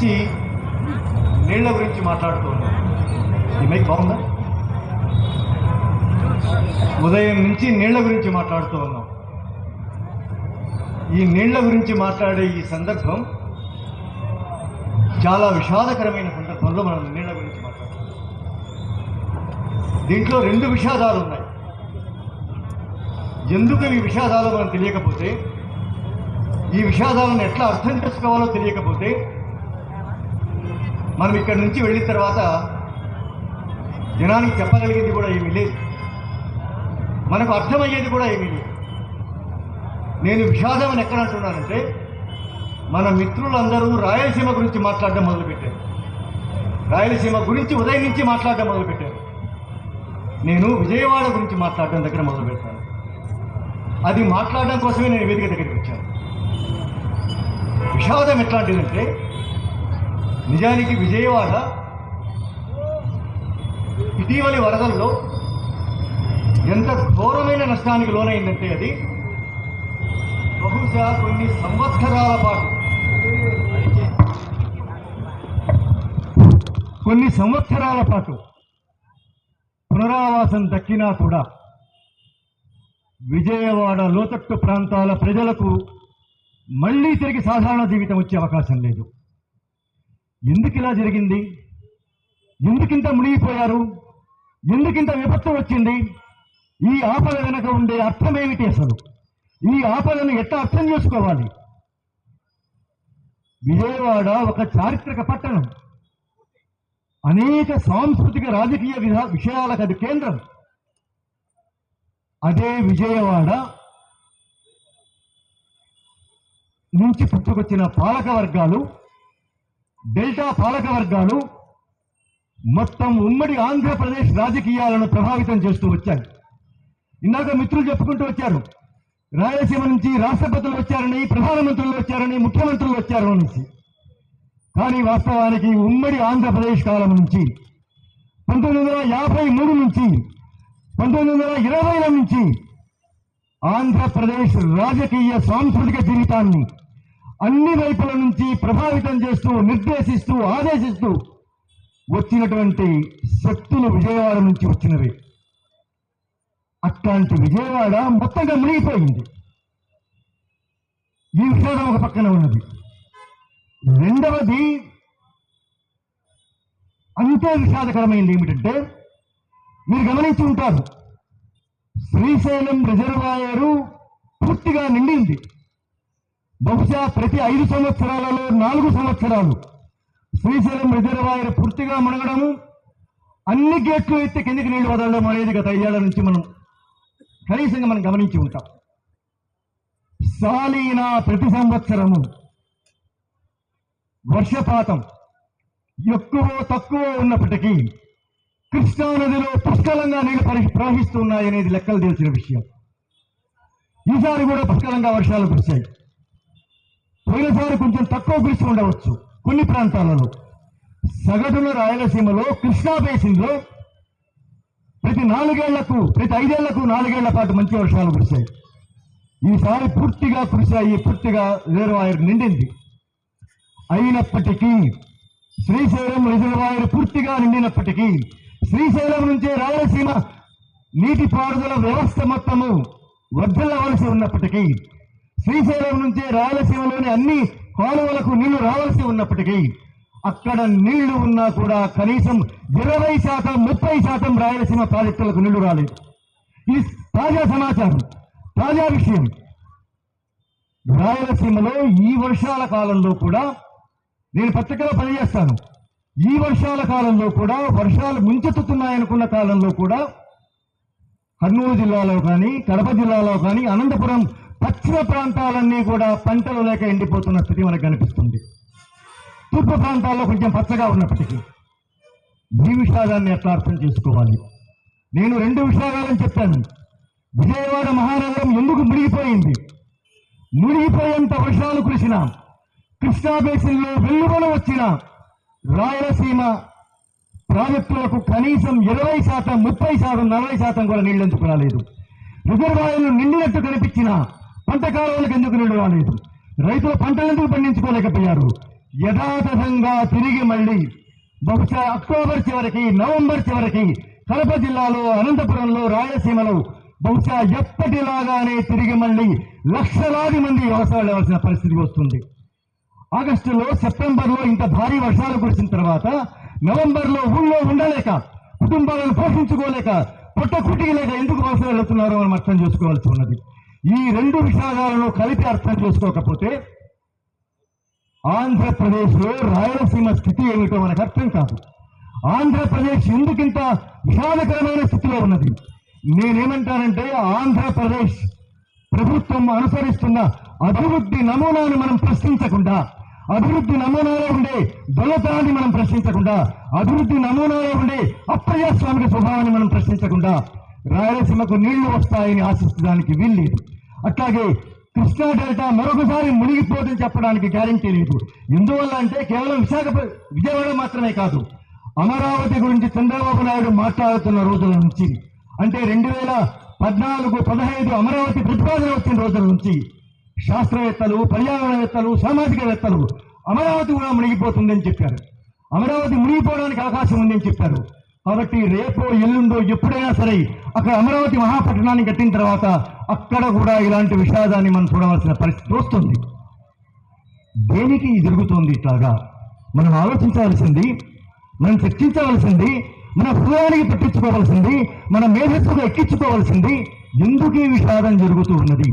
నుంచి నీళ్ళ గురించి మాట్లాడుతూ ఉన్నాం ఈ మైక్ బాగుందా? ఉదయం నుంచి నీళ్ళ గురించి మాట్లాడుతూ ఉన్నాం ఈ నీళ్ళ గురించి మాట్లాడే ఈ సందర్భం చాలా విషాదకరమైన సందర్భంలో మనం నీళ్ళ గురించి మాట్లాడుతున్నాం. దీంట్లో రెండు విషాదాలు ఉన్నాయి. ఎందుకు ఈ విషాదాలు మనం తెలియకపోతే ఈ విషాదాలను ఎట్లా అర్థం చేసుకోవాలో తెలియకపోతే మనం ఇక్కడ నుంచి వెళ్ళిన తర్వాత జనానికి చెప్పగలిగింది కూడా ఏమీ లేదు. మనకు అర్థమయ్యేది కూడా ఏమీ లేదు. నేను విషాదం అని ఎక్కడ అంటున్నానంటే మన మిత్రులందరూ రాయలసీమ గురించి మాట్లాడడం మొదలుపెట్టారు. రాయలసీమ గురించి ఉదయం నుంచి మాట్లాడడం మొదలుపెట్టారు. నేను విజయవాడ గురించి మాట్లాడడం దగ్గర మొదలుపెట్టాను. అది మాట్లాడడం కోసమే నేను వేదిక దగ్గరికి వచ్చాను. విషాదం ఎట్లాంటిదంటే నిజానికి విజయవాడ ఇటీవలి వరదల్లో ఎంత ఘోరమైన నష్టానికి లోనైందంటే అది బహుశా కొన్ని సంవత్సరాల పాటు. కొన్ని సంవత్సరాల పాటు పునరావాసం దక్కినా కూడా విజయవాడ లోతట్టు ప్రాంతాల ప్రజలకు మళ్ళీ తిరిగి సాధారణ జీవితం వచ్చే అవకాశం లేదు. ఎందుకు ఇలా జరిగింది? ఎందుకింత మునిగిపోయారు? ఎందుకింత విపత్తు వచ్చింది? ఈ ఆపద వెనక ఉండే అర్థం ఏమిటి అసలు? ఈ ఆపదను ఎట్లా అర్థం చేసుకోవాలి? విజయవాడ ఒక చారిత్రక పట్టణం. అనేక సాంస్కృతిక రాజకీయ విధా విషయాలకు అది కేంద్రం. అదే విజయవాడ నుంచి పుట్టుకొచ్చిన పాలక వర్గాలు డెల్టా పాలక వర్గాలు మొత్తం ఉమ్మడి ఆంధ్రప్రదేశ్ రాజకీయాలను ప్రభావితం చేస్తూ వచ్చాయి. ఇందాక మిత్రులు చెప్పుకుంటూ వచ్చారు రాయలసీమ నుంచి రాష్ట్రపతులు వచ్చారని ప్రధానమంత్రులు వచ్చారని ముఖ్యమంత్రులు వచ్చారు అనేసి. కానీ వాస్తవానికి ఉమ్మడి ఆంధ్రప్రదేశ్ కాలం నుంచి పంతొమ్మిది వందల యాభై మూడు నుంచి పంతొమ్మిది వందల ఇరవైల నుంచి ఆంధ్రప్రదేశ్ రాజకీయ సాంస్కృతిక జీవితాన్ని అన్ని వైపుల నుంచి ప్రభావితం చేస్తూ నిర్దేశిస్తూ ఆదేశిస్తూ వచ్చినటువంటి శక్తులు విజయవాడ నుంచి వచ్చినవి. అట్లాంటి విజయవాడ మొత్తంగా మునిగిపోయింది. ఈ విషాదం ఒక పక్కన ఉన్నది. రెండవది అంతే విషాదకరమైంది ఏమిటంటే మీరు గమనించి ఉంటారు శ్రీశైలం రిజర్వాయరు పూర్తిగా నిండింది. బహుశా ప్రతి ఐదు సంవత్సరాలలో నాలుగు సంవత్సరాలు. శ్రీశైలం రిజర్వాయర్ పూర్తిగా మునగడము. అన్ని గేట్లు ఎత్తి కిందికి నీళ్ళు వదలడం అనేది గత ఐదేళ్ళ నుంచి మనం కనీసంగా మనం గమనించి ఉంటాం. సాలీన ప్రతి సంవత్సరము వర్షపాతం ఎక్కువ తక్కువ ఉన్నప్పటికీ కృష్ణానదిలో పుష్కలంగా నీళ్ళు పరి- ప్రవహిస్తున్నాయనేది లెక్కలు తెలిసిన విషయం. ఈసారి కూడా పుష్కలంగా వర్షాలు కురిశాయి. పోయినసారి కొంచెం తక్కువ కురిసి ఉండవచ్చు కొన్ని ప్రాంతాలలో. సగటున రాయలసీమలో కృష్ణా బేసిన్లో ప్రతి నాలుగేళ్ళకు ప్రతి ఐదేళ్ళకు నాలుగేళ్ళ పాటు మంచి వర్షాలు కురిశాయి. ఈసారి పూర్తిగా కురిశాయి పూర్తిగా రిజర్వాయర్ నిండింది. అయినప్పటికీ శ్రీశైలం రిజర్వాయర్ పూర్తిగా నిండినప్పటికీ శ్రీశైలం నుంచే రాయలసీమ నీటిపారుదల వ్యవస్థ మొత్తము వర్ధిల్లవలసి ఉన్నప్పటికీ శ్రీశైలం నుంచే రాయలసీమలోని అన్ని కాలువలకు నీళ్ళు రావాల్సి ఉన్నప్పటికీ అక్కడ నీళ్ళు ఉన్నా కూడా కనీసం ఇరవై శాతం ముప్పై శాతం రాయలసీమ ప్రాజెక్టులకు నీళ్ళు రాలేదు. ఇది తాజా సమాచారం తాజా విషయం. రాయలసీమలో ఈ వర్షాల కాలంలో కూడా నేను పత్రికలో పనిచేస్తాను. ఈ వర్షాల కాలంలో కూడా వర్షాలు ముంచెత్తుతున్నాయనుకున్న కాలంలో కూడా కర్నూలు జిల్లాలో కానీ కడప జిల్లాలో కానీ అనంతపురం పశ్చిమ ప్రాంతాలన్నీ కూడా పంటలు లేక ఎండిపోతున్న స్థితి మనకు కనిపిస్తుంది. తూర్పు ప్రాంతాల్లో కొంచెం పచ్చగా ఉన్నప్పటికీ ఈ విషాదాన్ని ఎట్లా అర్థం చేసుకోవాలి? నేను రెండు విషాదాలని చెప్పాను. విజయవాడ మహానగరం ఎందుకు మునిగిపోయింది? మునిగిపోయేంత వర్షాలు కురిసిన కృష్ణా బేసిన్లో వెల్లువన వచ్చిన రాయలసీమ ప్రాజెక్టులకు కనీసం ఇరవై శాతం ముప్పై శాతం నలభై శాతం కూడా నీళ్ళు ఎందుకు రాలేదు? రిజర్వాయర్లు నిండినట్టు కనిపించిన పంట కాలువలకు ఎందుకు నీళ్ళు రాలేదు రైతుల పంటలు ఎందుకు పండించుకోలేకపోయారు? యథాతథంగా తిరిగి మళ్ళీ బహుశా అక్టోబర్ చివరికి నవంబర్ చివరికి కడప జిల్లాలో అనంతపురంలో రాయలసీమలో బహుశా ఎప్పటిలాగానే తిరిగి మళ్ళీ లక్షలాది మంది వ్యవసాయాల్సిన పరిస్థితి వస్తుంది. ఆగస్టులో సెప్టెంబర్లో ఇంత భారీ వర్షాలు కురిసిన తర్వాత నవంబర్లో ఊళ్ళో ఉండలేక కుటుంబాలను పోషించుకోలేక పొట్ట లేక ఎందుకు వ్యవసాయాలు వెళ్తున్నారో మనం అర్థం చేసుకోవాల్సి ఉన్నది. ఈ రెండు విషాదాలను కలిపి అర్థం చేసుకోకపోతే ఆంధ్రప్రదేశ్లో రాయలసీమ స్థితి ఏమిటో మనకు అర్థం కాదు. ఆంధ్రప్రదేశ్ ఎందుకింత విషాదకరమైన స్థితిలో ఉన్నది? నేనేమంటానంటే ఆంధ్రప్రదేశ్ ప్రభుత్వం అనుసరిస్తున్న అభివృద్ధి నమూనాను మనం ప్రశ్నించకుండా అభివృద్ధి నమూనాలో ఉండే దొలతనాన్ని మనం ప్రశ్నించకుండా అభివృద్ధి నమూనాలో ఉండే అప్రజాస్వామిక స్వభావాన్ని మనం ప్రశ్నించకుండా రాయలసీమకు నీళ్ళు వస్తాయని ఆశించడానికి వీల్లేదు. అట్లాగే కృష్ణా డెల్టా మరొకసారి మునిగిపోదని చెప్పడానికి గ్యారంటీ లేదు. ఎందువల్ల అంటే కేవలం విశాఖ విజయవాడ మాత్రమే కాదు అమరావతి గురించి చంద్రబాబు నాయుడు మాట్లాడుతున్న రోజుల నుంచి అంటే రెండు వేల పద్నాలుగు పదహైదు అమరావతి ప్రతిపాదన వచ్చిన రోజుల నుంచి శాస్త్రవేత్తలు పర్యావరణవేత్తలు సామాజికవేత్తలు అమరావతి కూడా మునిగిపోతుందని చెప్పారు. అమరావతి మునిగిపోవడానికి అవకాశం ఉందని చెప్పారు. కాబట్టి రేపో ఎల్లుండో ఎప్పుడైనా సరే అక్కడ అమరావతి మహాపట్టణాన్ని కట్టిన తర్వాత అక్కడ కూడా ఇలాంటి విషాదాన్ని మనం చూడవలసిన పరిస్థితి వస్తుంది. దేనికి జరుగుతుంది జరుగుతోంది ఇట్లాగా? మనం ఆలోచించవలసింది మనం చర్చించవలసింది మన హృదయానికి పెట్టించుకోవాల్సింది మన మేధస్సుగా ఎక్కించుకోవాల్సింది ఎందుకు ఈ విషాదం జరుగుతూ ఉన్నది?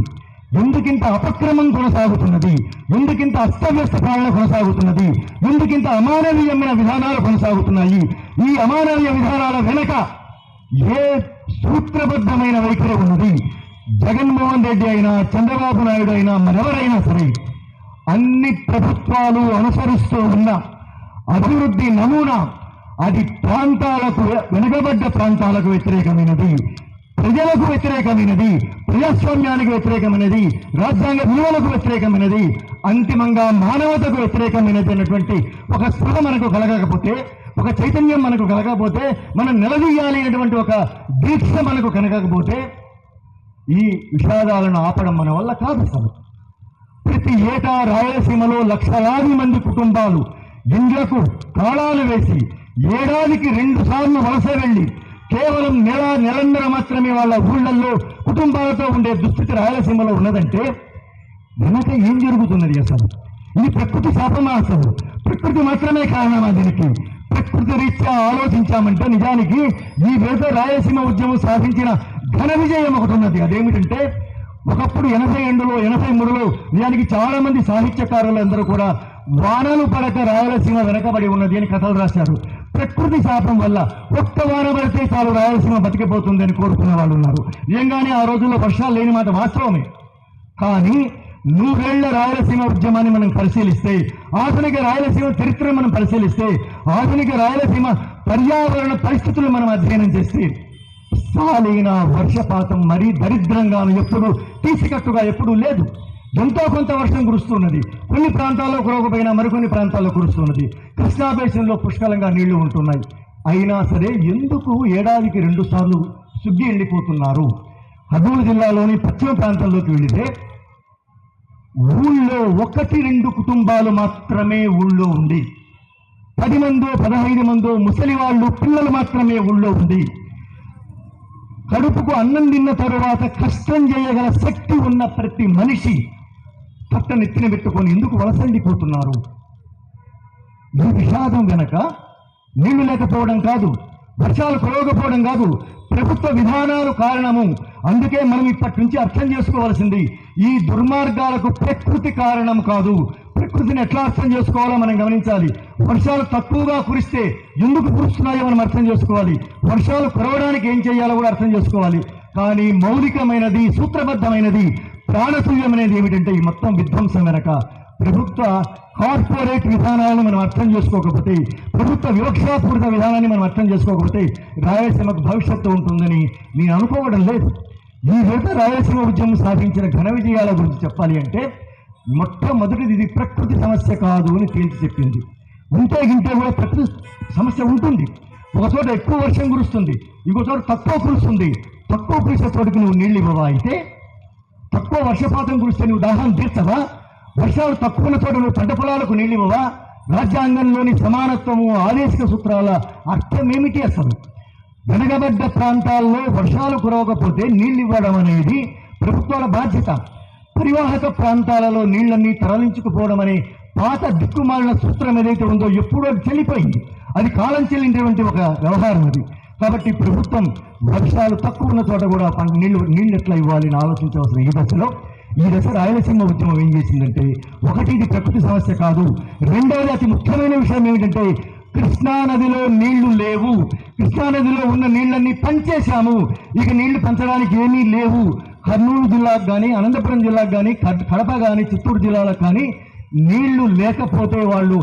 ఎందుకింత అపక్రమం కొనసాగుతున్నది. ఎందుకింత అస్తవ్యస్త పాలన కొనసాగుతున్నది. ఎందుకింత అమానవీయమైన విధానాలు కొనసాగుతున్నాయి. ఈ అమానవీయ విధానాల వెనక ఏ సూత్రబద్ధమైన వైఖరి ఉన్నది? జగన్మోహన్ రెడ్డి అయినా చంద్రబాబు నాయుడు అయినా మరెవరైనా సరే అన్ని ప్రభుత్వాలు అనుసరిస్తూ ఉన్న అభివృద్ధి నమూనా అది ప్రాంతాలకు వెనుకబడ్డ ప్రాంతాలకు వ్యతిరేకమైనది. ప్రజలకు వ్యతిరేకమైనది ప్రజాస్వామ్యానికి వ్యతిరేకమైనది రాజ్యాంగ విలువలకు వ్యతిరేకమైనది అంతిమంగా మానవతకు వ్యతిరేకమైనది అన్నటువంటి ఒక స్పృహ మనకు కలగకపోతే ఒక చైతన్యం మనకు కలగకపోతే మనం నిలదీయాలి అనేటువంటి ఒక దీక్ష మనకు కనగకపోతే ఈ విషాదాలను ఆపడం మన వల్ల కాదు అసలు. ప్రతి ఏటా రాయలసీమలో లక్షలాది మంది కుటుంబాలు ఇండ్లకు తాళాలు వేసి ఏడాదికి రెండు సార్లు వలస వెళ్ళి కేవలం నెల నెలన్నర మాత్రమే వాళ్ళ ఊళ్ళల్లో కుటుంబాలతో ఉండే దుస్థితి రాయలసీమలో ఉన్నదంటే వెనక ఏం జరుగుతున్నది అసలు? ఇది ప్రకృతి శాపమా అసలు? ప్రకృతి మాత్రమే కారణమా దీనికి? ప్రకృతి రీత్యా ఆలోచించామంటే నిజానికి ఈ వేద రాయలసీమ ఉద్యమం సాధించిన ఘన విజయం ఒకటి ఉన్నది. అదేమిటంటే ఒకప్పుడు ఎనభై రెండులో ఎనభై మూడులో నిజానికి చాలా మంది సాహిత్యకారులందరూ కూడా వానలు పడక రాయలసీమ వెనకబడి ఉన్నది అని కథలు రాశారు. ప్రకృతి శాపం వల్ల ఒక్క వారం పడితే చాలు రాయలసీమ బతికిపోతుంది అని కోరుకున్న వాళ్ళు ఉన్నారు. నిజంగానే ఆ రోజుల్లో వర్షాలు లేని మాట వాస్తవమే. కానీ నూరేళ్ళ రాయలసీమ ఉద్యమాన్ని మనం పరిశీలిస్తే ఆధునిక రాయలసీమ చరిత్రను మనం పరిశీలిస్తే ఆధునిక రాయలసీమ పర్యావరణ పరిస్థితులు మనం అధ్యయనం చేస్తే సాలీన వర్షపాతం మరీ దరిద్రంగాను ఎప్పుడు తీసికట్టుగా ఎప్పుడూ లేదు. ఎంతో కొంత వర్షం కురుస్తున్నది. కొన్ని ప్రాంతాల్లో కురవకపోయినా మరికొన్ని ప్రాంతాల్లో కురుస్తున్నది. కృష్ణా బేసిన్లో పుష్కలంగా నీళ్ళు ఉంటున్నాయి. అయినా సరే ఎందుకు ఏడాదికి రెండు సార్లు సుగ్గి ఎండిపోతున్నారు? కర్నూలు జిల్లాలోని పశ్చిమ ప్రాంతంలోకి వెళితే ఊళ్ళో ఒకటి రెండు కుటుంబాలు మాత్రమే ఊళ్ళో ఉంది. పది మందో పదహైదు మందో ముసలి వాళ్ళు పిల్లలు మాత్రమే ఊళ్ళో ఉంది. కడుపుకు అన్నం తిన్న తరువాత కష్టం చేయగల శక్తి ఉన్న ప్రతి మనిషి పట్టను ఎత్తిన పెట్టుకొని ఎందుకు వలసండిపోతున్నారు ఈ విషాదం వెనక నీళ్ళు లేకపోవడం కాదు వర్షాలు కురవకపోవడం కాదు ప్రభుత్వ విధానాలు కారణము. అందుకే మనం ఇప్పటి నుంచి అర్థం చేసుకోవాల్సింది ఈ దుర్మార్గాలకు ప్రకృతి కారణం కాదు. ప్రకృతిని ఎట్లా అర్థం చేసుకోవాలో మనం గమనించాలి. వర్షాలు తక్కువగా కురిస్తే ఎందుకు కురుస్తున్నాయో మనం అర్థం చేసుకోవాలి. వర్షాలు కురవడానికి ఏం చేయాలో కూడా అర్థం చేసుకోవాలి. కానీ మౌలికమైనది సూత్రబద్ధమైనది ప్రాణతుల్యమైనది ఏమిటంటే ఈ మొత్తం విధ్వంసం వెనక ప్రభుత్వ కార్పొరేట్ విధానాలను మనం అర్థం చేసుకోకపోతే ప్రభుత్వ వివక్షాపూరిత విధానాన్ని మనం అర్థం చేసుకోకపోతే రాయలసీమకు భవిష్యత్తు ఉంటుందని నేను అనుకోవడం లేదు. ఈ విధంగా రాయలసీమ ఉద్యమం సాధించిన ఘన విజయాల గురించి చెప్పాలి అంటే మొట్టమొదటిది ఇది ప్రకృతి సమస్య కాదు అని తేల్చి చెప్పింది. ఉంటే గింటే కూడా ప్రకృతి సమస్య ఉంటుంది. ఒక చోట ఎక్కువ వర్షం కురుస్తుంది ఇంకో చోట తక్కువ కురుస్తుంది. తక్కువ కురిసే చోటుకు నువ్వు నీళ్ళు ఇవ్వవా అయితే తక్కువ వర్షపాతం కురిస్తే నువ్వు దాహం తీర్చవా? వర్షాలు తక్కువ ఉన్న చోట నువ్వు పంట పొలాలకు నీళ్ళు ఇవ్వవా? రాజ్యాంగంలోని సమానత్వము ఆదేశిక సూత్రాల అర్థం ఏమిటి అసలు? వెనకబడ్డ ప్రాంతాల్లో వర్షాలు కురవకపోతే నీళ్ళు ఇవ్వడం అనేది ప్రభుత్వాల బాధ్యత. పరివాహక ప్రాంతాలలో నీళ్ళన్నీ తరలించుకుపోవడం అనే పాత దిక్కుమాలిన సూత్రం ఏదైతే ఉందో ఎప్పుడో అది చెల్లిపోయింది. అది కాలం చెల్లినటువంటి ఒక వ్యవహారం అది. కాబట్టి ప్రభుత్వం వర్షాలు తక్కువ ఉన్న చోట కూడా పంట నీళ్ళు నీళ్ళు ఎట్లా ఇవ్వాలి అని ఆలోచించవలసిన ఈ దశలో ఈ దశ రాయలసీమ ఉద్యమం ఏం చేసిందంటే ఒకటి ఇది ప్రకృతి సమస్య కాదు రెండవది అతి ముఖ్యమైన విషయం ఏమిటంటే కృష్ణానదిలో నీళ్ళు లేవు. కృష్ణా నదిలో ఉన్న నీళ్ళన్నీ పంచేశాము. ఇక నీళ్ళు పంచడానికి ఏమీ లేవు. కర్నూలు జిల్లాకు కానీ అనంతపురం జిల్లాకు కానీ కడప కానీ చిత్తూరు జిల్లాలకు కానీ నీళ్ళు లేకపోతే వాళ్ళు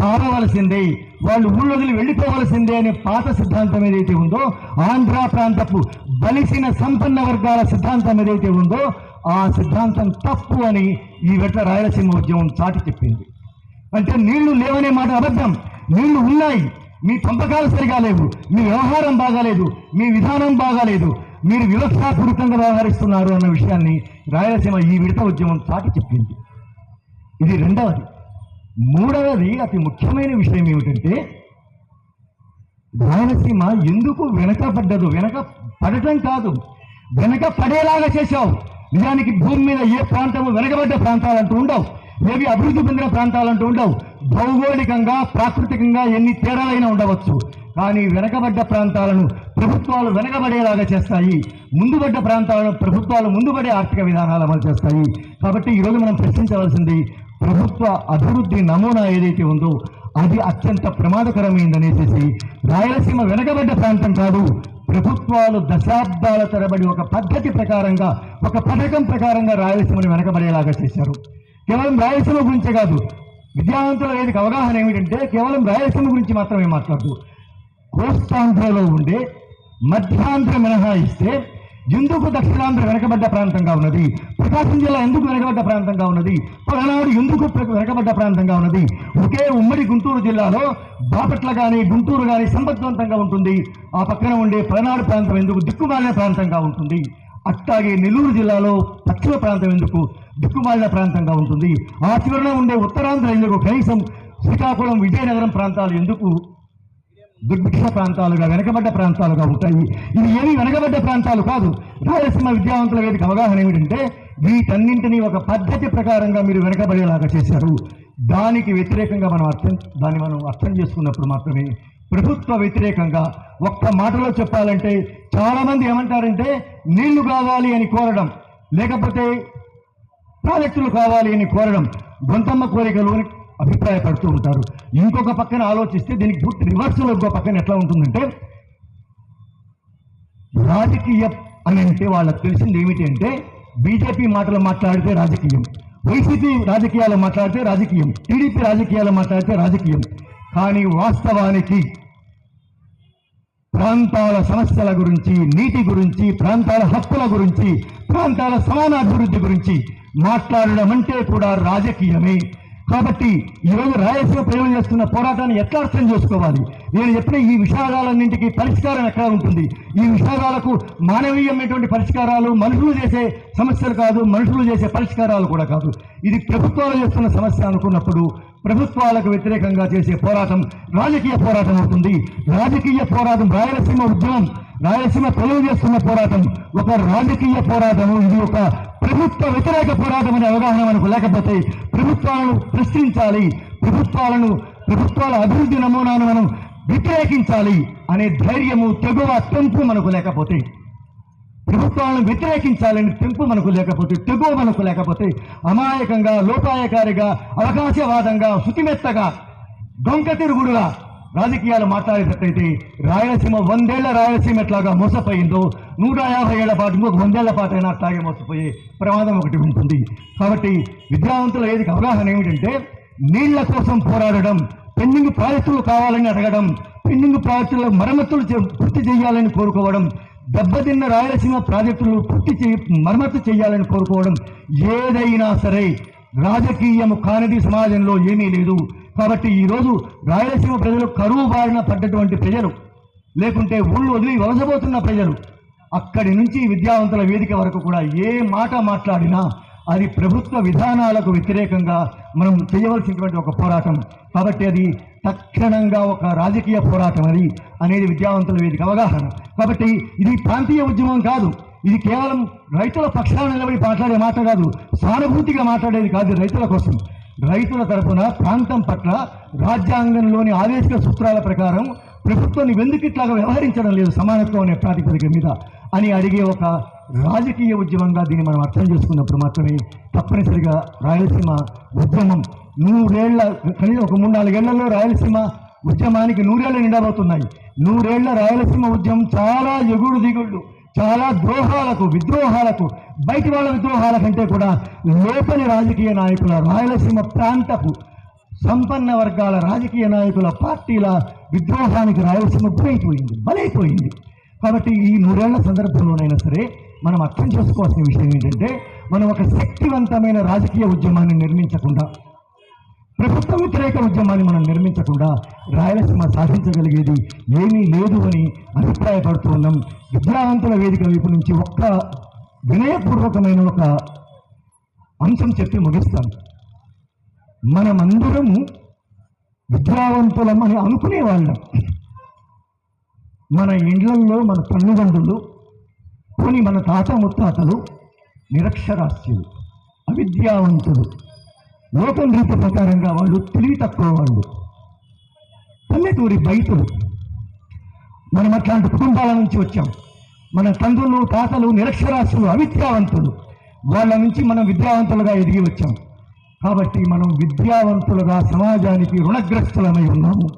చావవలసిందే వాళ్ళు ఊళ్ళో వదిలి వెళ్ళిపోవలసిందే అనే పాత సిద్ధాంతం ఏదైతే ఉందో ఆంధ్ర ప్రాంతపు బలిసిన సంపన్న వర్గాల సిద్ధాంతం ఏదైతే ఉందో ఆ సిద్ధాంతం తప్పు అని ఈ వెట్ల రాయలసీమ ఉద్యమం చాటి చెప్పింది. అంటే నీళ్ళు లేవనే మాట అబద్ధం. నీళ్ళు ఉన్నాయి. మీ పంపకాలు సరిగా లేవు. మీ వ్యవహారం బాగాలేదు. మీ విధానం బాగాలేదు. మీరు వివక్షాపూరితంగా వ్యవహరిస్తున్నారు అన్న విషయాన్ని రాయలసీమ ఈ విడత ఉద్యమం చాటి చెప్పింది. ఇది రెండవది. మూడవది అతి ముఖ్యమైన విషయం ఏమిటంటే రాయలసీమ ఎందుకు వెనక పడ్డదు వెనక పడటం కాదు. వెనక పడేలాగా చేశావు. నిజానికి భూమి మీద ఏ ప్రాంతము వెనకబడ్డ ప్రాంతాలు అంటూ ఉండవు. ఏవి అభివృద్ధి పొందిన ప్రాంతాలంటూ ఉండవు. భౌగోళికంగా ప్రాకృతికంగా ఎన్ని తేడాలైనా ఉండవచ్చు. కానీ వెనకబడ్డ ప్రాంతాలను ప్రభుత్వాలు వెనకబడేలాగా చేస్తాయి. ముందుబడ్డ ప్రాంతాలను ప్రభుత్వాలు ముందుబడే ఆర్థిక విధానాలు అమలు చేస్తాయి. కాబట్టి ఈరోజు మనం ప్రశ్నించవలసింది ప్రభుత్వ అభివృద్ధి నమూనా ఏదైతే ఉందో అది అత్యంత ప్రమాదకరమైందనేసి రాయలసీమ వెనకబడ్డ ప్రాంతం కాదు ప్రభుత్వాలు దశాబ్దాల తరబడి ఒక పద్ధతి ప్రకారంగా ఒక పథకం ప్రకారంగా రాయలసీమను వెనకబడేలాగా చేశారు. కేవలం రాయలసీమ గురించే కాదు విద్యావంతుల వేదిక అవగాహన ఏమిటంటే కేవలం రాయలసీమ గురించి మాత్రమే మాట్లాడుతూ కోస్తాంధ్రలో ఉండే మధ్యాంధ్ర మినహాయిస్తే ఎందుకు దక్షిణాంధ్ర వెనకబడ్డ ప్రాంతంగా ఉన్నది? ప్రకాశం జిల్లా ఎందుకు వెనకబడ్డ ప్రాంతంగా ఉన్నది? పలనాడు ఎందుకు వెనకబడ్డ ప్రాంతంగా ఉన్నది? ఒకే ఉమ్మడి గుంటూరు జిల్లాలో బాపట్ల కానీ గుంటూరు కానీ సంపద్వంతంగా ఉంటుంది. ఆ పక్కన ఉండే పలనాడు ప్రాంతం ఎందుకు దిక్కుమాలిన ప్రాంతంగా ఉంటుంది? అట్లాగే నెల్లూరు జిల్లాలో పశ్చిమ ప్రాంతం ఎందుకు దిక్కుమాలిన ప్రాంతంగా ఉంటుంది? ఆ చివరన ఉండే ఉత్తరాంధ్ర ఎందుకు కనీసం శ్రీకాకుళం విజయనగరం ప్రాంతాలు ఎందుకు దుర్భిక్ష ప్రాంతాలుగా వెనకబడ్డ ప్రాంతాలుగా ఉంటాయి. ఇవి ఏమి వెనకబడ్డ ప్రాంతాలు కాదు. రాయలసీమ విద్యావంతుల వేదిక అవగాహన ఏమిటంటే వీటన్నింటినీ ఒక పద్ధతి ప్రకారంగా మీరు వెనకబడేలాగా చేశారు. దానికి వ్యతిరేకంగా మనం అర్థం దాన్ని మనం అర్థం చేసుకున్నప్పుడు మాత్రమే ప్రభుత్వ వ్యతిరేకంగా ఒక్క మాటలో చెప్పాలంటే చాలామంది ఏమంటారంటే నీళ్ళు కావాలి అని కోరడం లేకపోతే ప్రాజెక్టులు కావాలి అని కోరడం గొంతమ్మ కోరికలోని అభిప్రాయపడుతూ ఉంటారు. ఇంకొక పక్కన ఆలోచిస్తే దీనికి పూర్తి రివర్సల్ ఇంకో పక్కన ఎట్లా ఉంటుందంటే రాజకీయం అని అంటే వాళ్ళకి తెలిసింది ఏమిటి అంటే బీజేపీ మాటలు మాట్లాడితే రాజకీయం వైసీపీ రాజకీయాలు మాట్లాడితే రాజకీయం టీడీపీ రాజకీయాలు మాట్లాడితే రాజకీయం. కానీ వాస్తవానికి ప్రాంతాల సమస్యల గురించి నీటి గురించి ప్రాంతాల హక్కుల గురించి ప్రాంతాల సమానాభివృద్ధి గురించి మాట్లాడడం అంటే కూడా రాజకీయమే. కాబట్టి ఈరోజు రాయలసీమ ప్రజలు చేస్తున్న పోరాటాన్ని ఎట్లా అర్థం చేసుకోవాలి? నేను చెప్పిన ఈ విషాదాలన్నింటికి పరిష్కారం ఎక్కడ ఉంటుంది? ఈ విషాదాలకు మానవీయమైనటువంటి పరిష్కారాలు మనుషులు చేసే సమస్యలు కాదు మనుషులు చేసే పరిష్కారాలు కూడా కాదు. ఇది ప్రభుత్వాలు చేస్తున్న సమస్య అనుకున్నప్పుడు ప్రభుత్వాలకు వ్యతిరేకంగా చేసే పోరాటం రాజకీయ పోరాటం అవుతుంది. రాజకీయ పోరాటం రాయలసీమ ఉద్యమం రాయలసీమ ప్రజలు చేస్తున్న పోరాటం ఒక రాజకీయ పోరాటము. ఇది ఒక ప్రభుత్వ వ్యతిరేక పోరాటం అనే అవగాహన మనకు లేకపోతే ప్రభుత్వాలను ప్రశ్నించాలి. ప్రభుత్వాలను ప్రభుత్వాల అభివృద్ధి నమూనాను మనం వ్యతిరేకించాలి అనే ధైర్యము తెగువ తెంపు మనకు లేకపోతే ప్రభుత్వాలను వ్యతిరేకించాలని తెంపు మనకు లేకపోతే తెగువ మనకు లేకపోతే అమాయకంగా లోపాయకారిగా అవకాశవాదంగా శుతిమెత్తగా దొంగ తిరుగుడుగా రాజకీయాలు మాట్లాడేటట్టయితే రాయలసీమ వందేళ్ళ రాయలసీమ ఎట్లాగా మోసపోయిందో నూట యాభై ఏళ్ళ పాటు ఇంకొక వందేళ్ళ పాటు అయినా అట్లాగే మోసపోయే ప్రమాదం ఒకటి ఉంటుంది. కాబట్టి విద్యావంతుల ఏదికి అవగాహన ఏమిటంటే నీళ్ళ కోసం పోరాడడం పెండింగ్ ప్రాజెక్టులు కావాలని అడగడం పెండింగ్ ప్రాజెక్టుల మరమ్మతులు పూర్తి చేయాలని కోరుకోవడం దెబ్బతిన్న రాయలసీమ ప్రాజెక్టులు పూర్తి చేయి మరమ్మతు చేయాలని కోరుకోవడం ఏదైనా సరే రాజకీయము కానిది సమాజంలో ఏమీ లేదు. కాబట్టి ఈరోజు రాయలసీమ ప్రజలు కరువు బారిన పడ్డటువంటి ప్రజలు లేకుంటే ఊళ్ళు వదిలి వలసపోతున్న ప్రజలు అక్కడి నుంచి విద్యావంతుల వేదిక వరకు కూడా ఏ మాట మాట్లాడినా అది ప్రభుత్వ విధానాలకు వ్యతిరేకంగా మనం చేయవలసినటువంటి ఒక పోరాటం. కాబట్టి అది తక్షణంగా ఒక రాజకీయ పోరాటం అది అనేది విద్యావంతుల వేదిక అవగాహన. కాబట్టి ఇది ప్రాంతీయ ఉద్యమం కాదు. ఇది కేవలం రైతుల పక్షాన నిలబడి మాట్లాడే మాట కాదు. సానుభూతిగా మాట్లాడేది కాదు రైతుల కోసం. రైతుల తరపున ప్రాంతం పట్ల రాజ్యాంగంలోని ఆదేశిక సూత్రాల ప్రకారం ప్రభుత్వాన్ని ఎందుకు ఇట్లాగా వ్యవహరించడం లేదు సమానత్వం అనే ప్రాతిపదిక మీద అని అడిగే ఒక రాజకీయ ఉద్యమంగా దీన్ని మనం అర్థం చేసుకున్నప్పుడు మాత్రమే తప్పనిసరిగా రాయలసీమ ఉద్యమం నూరేళ్ళ కనీసం ఒక మూడు నాలుగేళ్ళలో రాయలసీమ ఉద్యమానికి నూరేళ్ళు నిండబోతున్నాయి. నూరేళ్ళ రాయలసీమ ఉద్యమం చాలా ఎగుడు దిగుళ్ళు చాలా ద్రోహాలకు విద్రోహాలకు బయటి వాళ్ళ విద్రోహాల కంటే కూడా లోపలి రాజకీయ నాయకుల రాయలసీమ ప్రాంతపు సంపన్న వర్గాల రాజకీయ నాయకుల పార్టీల విద్రోహానికి రాయలసీమ గురైపోయింది బలైపోయింది. కాబట్టి ఈ నూరేళ్ళ సందర్భంలోనైనా సరే మనం అర్థం చేసుకోవాల్సిన విషయం ఏంటంటే మనం ఒక శక్తివంతమైన రాజకీయ ఉద్యమాన్ని నిర్మించకుండా ప్రభుత్వ వ్యతిరేక ఉద్యమాన్ని మనం నిర్మించకుండా రాయలసీమ సాధించగలిగేది ఏమీ లేదు అని అభిప్రాయపడుతూ ఉన్నాం. విద్యావంతుల వేదిక వైపు నుంచి ఒక్క వినయపూర్వకమైన ఒక అంశం చెప్పి ముగిస్తాను. మనమందరము అనుకునే అనుకునేవాళ్ళం. మన ఇండ్లల్లో మన తల్లిదండ్రులు కానీ మన తాత ముత్తాతలు నిరక్షరాస్యులు అవిద్యావంతులు. లోకం రీతి ప్రకారంగా వాళ్ళు తెలివి తక్కువ వాళ్ళు. పల్లెటూరి బయతులు మనం అట్లాంటి కుటుంబాల నుంచి వచ్చాం. మన తండ్రులు తాతలు నిరక్షరాస్యులు అవిద్యావంతులు. వాళ్ళ నుంచి మనం విద్యావంతులుగా ఎదిగి వచ్చాం. కాబట్టి మనం విద్యావంతులుగా సమాజానికి రుణగ్రస్తులమై ఉన్నాము.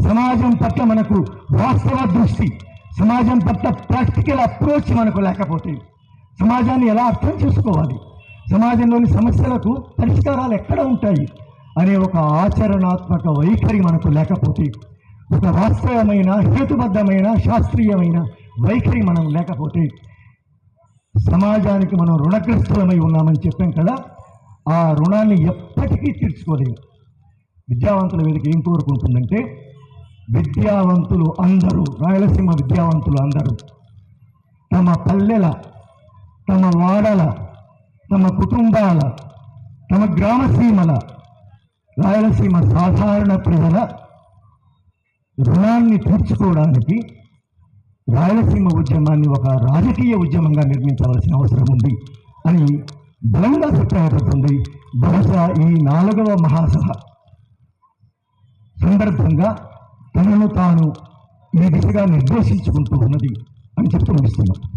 సమాజం పట్ల మనకు వాస్తవ దృష్టి సమాజం పట్ల ప్రాక్టికల్ అప్రోచ్ మనకు లేకపోతే సమాజాన్ని ఎలా అర్థం చేసుకోవాలి? సమాజంలోని సమస్యలకు పరిష్కారాలు ఎక్కడ ఉంటాయి? అనే ఒక ఆచరణాత్మక వైఖరి మనకు లేకపోతే ఒక వాస్తవమైన హేతుబద్ధమైన శాస్త్రీయమైన వైఖరి మనం లేకపోతే సమాజానికి మనం రుణగ్రస్తులమై ఉన్నామని చెప్పాం కదా ఆ రుణాన్ని ఎప్పటికీ తీర్చుకోలేము విద్యావంతుల మీదకి ఏం కోరుకుంటుందంటే విద్యావంతులు అందరూ రాయలసీమ విద్యావంతులు అందరూ తమ పల్లెల తమ వాడల తమ కుటుంబాల తమ గ్రామసీమల రాయలసీమ సాధారణ ప్రజల రుణాన్ని తీర్చుకోవడానికి రాయలసీమ ఉద్యమాన్ని ఒక రాజకీయ ఉద్యమంగా నిర్మించవలసిన అవసరం ఉంది అని బలంగా అభిప్రాయపడుతుంది. బహుశా ఈ నాలుగవ మహాసభ సందర్భంగా తనను తాను ఈ దిశగా నిర్దేశించుకుంటూ ఉన్నది అని చెప్తూ ముగిస్తున్నాను.